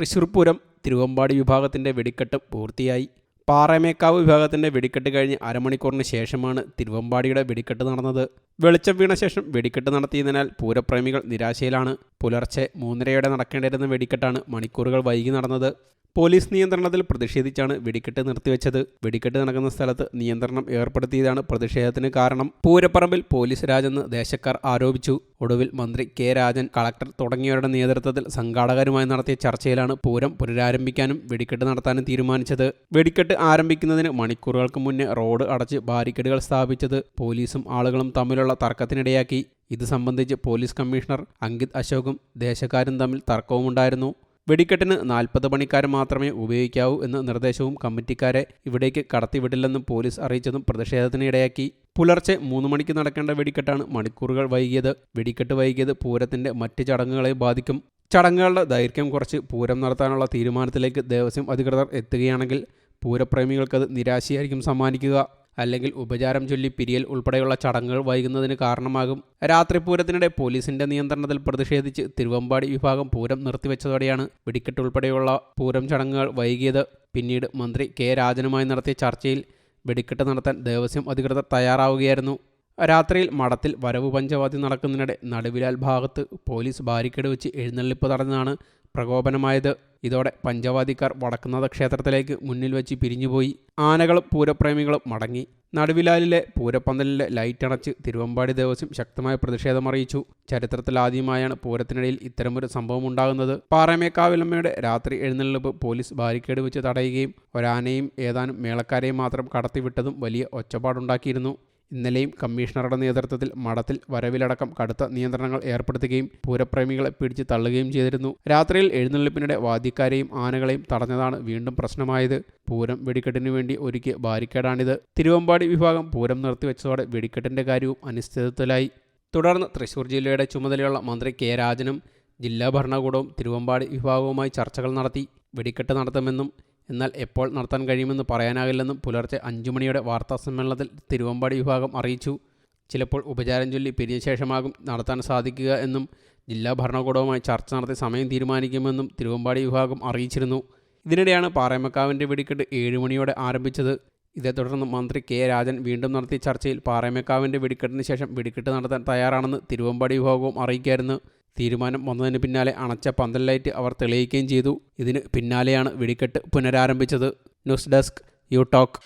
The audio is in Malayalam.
തൃശൂർ പൂരം തിരുവമ്പാടി വിഭാഗത്തിന്റെ വെടിക്കെട്ട് പൂർത്തിയായി. പാറമേക്കാവ് വിഭാഗത്തിന്റെ വെടിക്കെട്ട് കഴിഞ്ഞ് അരമണിക്കൂറിന് ശേഷമാണ് തിരുവമ്പാടിയുടെ വെടിക്കെട്ട് നടന്നത്. വെളിച്ചം വീണ ശേഷം വെടിക്കെട്ട് നടത്തിയതിനാൽ പൂരപ്രേമികൾ നിരാശയിലാണ്. പുലർച്ചെ മൂന്നരയോടെ നടക്കേണ്ടിയിരുന്ന വെടിക്കെട്ടാണ് മണിക്കൂറുകൾ വൈകി നടന്നത്. പോലീസ് നിയന്ത്രണത്തിൽ പ്രതിഷേധിച്ചാണ് വെടിക്കെട്ട് നിർത്തിവെച്ചത്. വെടിക്കെട്ട് നടക്കുന്ന സ്ഥലത്ത് നിയന്ത്രണം ഏർപ്പെടുത്തിയതാണ് പ്രതിഷേധത്തിന് കാരണം. പൂരപ്പറമ്പിൽ പോലീസ് രാജെന്ന് ദേശക്കാർ ആരോപിച്ചു. ഒടുവിൽ മന്ത്രി കെ രാജൻ കളക്ടർ തുടങ്ങിയവരുടെ നേതൃത്വത്തിൽ സംഘാടകരുമായി നടത്തിയ ചർച്ചയിലാണ് പൂരം പുനരാരംഭിക്കാനും വെടിക്കെട്ട് നടത്താനും തീരുമാനിച്ചത്. വെടിക്കെട്ട് ആരംഭിക്കുന്നതിന് മണിക്കൂറുകൾക്ക് മുന്നേ റോഡ് അടച്ച് ബാരിക്കേഡുകൾ സ്ഥാപിച്ചത് പോലീസും ആളുകളും തമ്മിലുള്ള തർക്കത്തിനിടയാക്കി. ഇത് സംബന്ധിച്ച് പോലീസ് കമ്മീഷണർ അങ്കിത് അശോകും ദേശക്കാരും തമ്മിൽ തർക്കവുമുണ്ടായിരുന്നു. വെടിക്കെട്ടിന് നാൽപ്പത് പണിക്കാരെ മാത്രമേ ഉപയോഗിക്കാവൂ എന്ന നിർദ്ദേശവും കമ്മിറ്റിക്കാരെ ഇവിടേക്ക് കടത്തിവിടില്ലെന്നും പോലീസ് അറിയിച്ചതും പ്രതിഷേധത്തിന് ഇടയാക്കി. പുലർച്ചെ മൂന്ന് മണിക്ക് നടക്കേണ്ട വെടിക്കെട്ടാണ് മണിക്കൂറുകൾ വൈകിയത്. വെടിക്കെട്ട് വൈകിയത് പൂരത്തിന്റെ മറ്റ് ചടങ്ങുകളെ ബാധിക്കും. ചടങ്ങുകളുടെ ദൈർഘ്യം കുറച്ച് പൂരം നടത്താനുള്ള തീരുമാനത്തിലേക്ക് ദേവസ്വം അധികൃതർ എത്തുകയാണെങ്കിൽ പൂരപ്രേമികൾക്കത് നിരാശയായിരിക്കും സമ്മാനിക്കുക. അല്ലെങ്കിൽ ഉപചാരം ചൊല്ലി പിരിയൽ ഉൾപ്പെടെയുള്ള ചടങ്ങുകൾ വൈകുന്നതിന് കാരണമാകും. രാത്രി പൂരത്തിനിടെ പോലീസിന്റെ നിയന്ത്രണത്തിൽ പ്രതിഷേധിച്ച് തിരുവമ്പാടി വിഭാഗം പൂരം നിർത്തിവെച്ചതോടെയാണ് വെടിക്കെട്ട് ഉൾപ്പെടെയുള്ള പൂരം ചടങ്ങുകൾ വൈകിയത്. പിന്നീട് മന്ത്രി കെ രാജനുമായി നടത്തിയ ചർച്ചയിൽ വെടിക്കെട്ട് നടത്താൻ ദേവസ്വം അധികൃതർ തയ്യാറാവുകയായിരുന്നു. രാത്രിയിൽ മഠത്തിൽ വരവ് പഞ്ചവാദി നടക്കുന്നതിനിടെ നടുവിലാൽ ഭാഗത്ത് പോലീസ് ബാരിക്കേഡ് വെച്ച് എഴുന്നള്ളിപ്പ് തടഞ്ഞതാണ് പ്രകോപനമായത്. ഇതോടെ പഞ്ചവാദിക്കാർ വടക്കുന്നാഥ ക്ഷേത്രത്തിലേക്ക് മുന്നിൽ വെച്ച് പിരിഞ്ഞുപോയി. ആനകളും പൂരപ്രേമികളും മടങ്ങി. നടുവിലാലിലെ പൂരപ്പന്തലിലെ ലൈറ്റ് അണച്ച് തിരുവമ്പാടി ദേവസ്വം ശക്തമായ പ്രതിഷേധമറിയിച്ചു ചരിത്രത്തിലാദ്യമായാണ് പൂരത്തിനിടയിൽ ഇത്തരമൊരു സംഭവം ഉണ്ടാകുന്നത്. പാറമേക്കാവിലമ്മയുടെ രാത്രി എഴുന്നള്ളിപ്പ് പോലീസ് ബാരിക്കേഡ് വെച്ച് തടയുകയും ഒരാനയും ഏതാനും മേളക്കാരെയും മാത്രം കടത്തിവിട്ടതും വലിയ ഒച്ചപ്പാടുണ്ടാക്കിയിരുന്നു. ഇന്നലെയും കമ്മീഷണറുടെ നേതൃത്വത്തിൽ മഠത്തിൽ വരവിലടക്കം കടുത്ത നിയന്ത്രണങ്ങൾ ഏർപ്പെടുത്തുകയും പൂരപ്രേമികളെ പിടിച്ച് തള്ളുകയും ചെയ്തിരുന്നു. രാത്രിയിൽ എഴുന്നള്ളിപ്പിനിടെ വാദ്യക്കാരെയും ആനകളെയും തടഞ്ഞതാണ് വീണ്ടും പ്രശ്നമായത്. പൂരം വെടിക്കെട്ടിനു വേണ്ടി ഒരുക്കിയ ബാരിക്കേഡാണിത്. തിരുവമ്പാടി വിഭാഗം പൂരം നിർത്തിവെച്ചതോടെ വെടിക്കെട്ടിന്റെ കാര്യവും അനിശ്ചിതത്വത്തിലായി. തുടർന്ന് തൃശൂർ ജില്ലയുടെ ചുമതലയുള്ള മന്ത്രി കെ രാജനും ജില്ലാ ഭരണകൂടവും തിരുവമ്പാടി വിഭാഗവുമായി ചർച്ചകൾ നടത്തി. വെടിക്കെട്ട് നടത്തുമെന്നും എന്നാൽ എപ്പോൾ നടത്താൻ കഴിയുമെന്ന് പറയാനാകില്ലെന്നും പുലർച്ചെ അഞ്ചു മണിയുടെ വാർത്താ സമ്മേളനത്തിൽ തിരുവമ്പാടി വിഭാഗം അറിയിച്ചു. ചിലപ്പോൾ ഉപചാരം ചൊല്ലി പിരിഞ്ഞ ശേഷമാകും നടത്താൻ സാധിക്കുക എന്നും ജില്ലാ ഭരണകൂടവുമായി ചർച്ച നടത്തി സമയം തീരുമാനിക്കുമെന്നും തിരുവമ്പാടി വിഭാഗം അറിയിച്ചിരുന്നു. ഇതിനിടെയാണ് പാറേമക്കാവിന്റെ വെടിക്കെട്ട് ഏഴുമണിയോടെ ആരംഭിച്ചത്. ഇതേ തുടർന്ന് മന്ത്രി കെ രാജൻ വീണ്ടും നടത്തിയ ചർച്ചയിൽ പാറേമക്കാവിന്റെ വെടിക്കെട്ടിന് ശേഷം വെടിക്കെട്ട് നടത്താൻ തയ്യാറാണെന്ന് തിരുവമ്പാടി വിഭാഗവും അറിയിക്കായിരുന്നു. തീരുമാനം വന്നതിന് പിന്നാലെ അണച്ച പന്തൽ ലൈറ്റ് അവർ തെളിയിക്കുകയും ചെയ്തു. ഇതിന് പിന്നാലെയാണ് വെടിക്കെട്ട് പുനരാരംഭിച്ചത്. News desk you talk.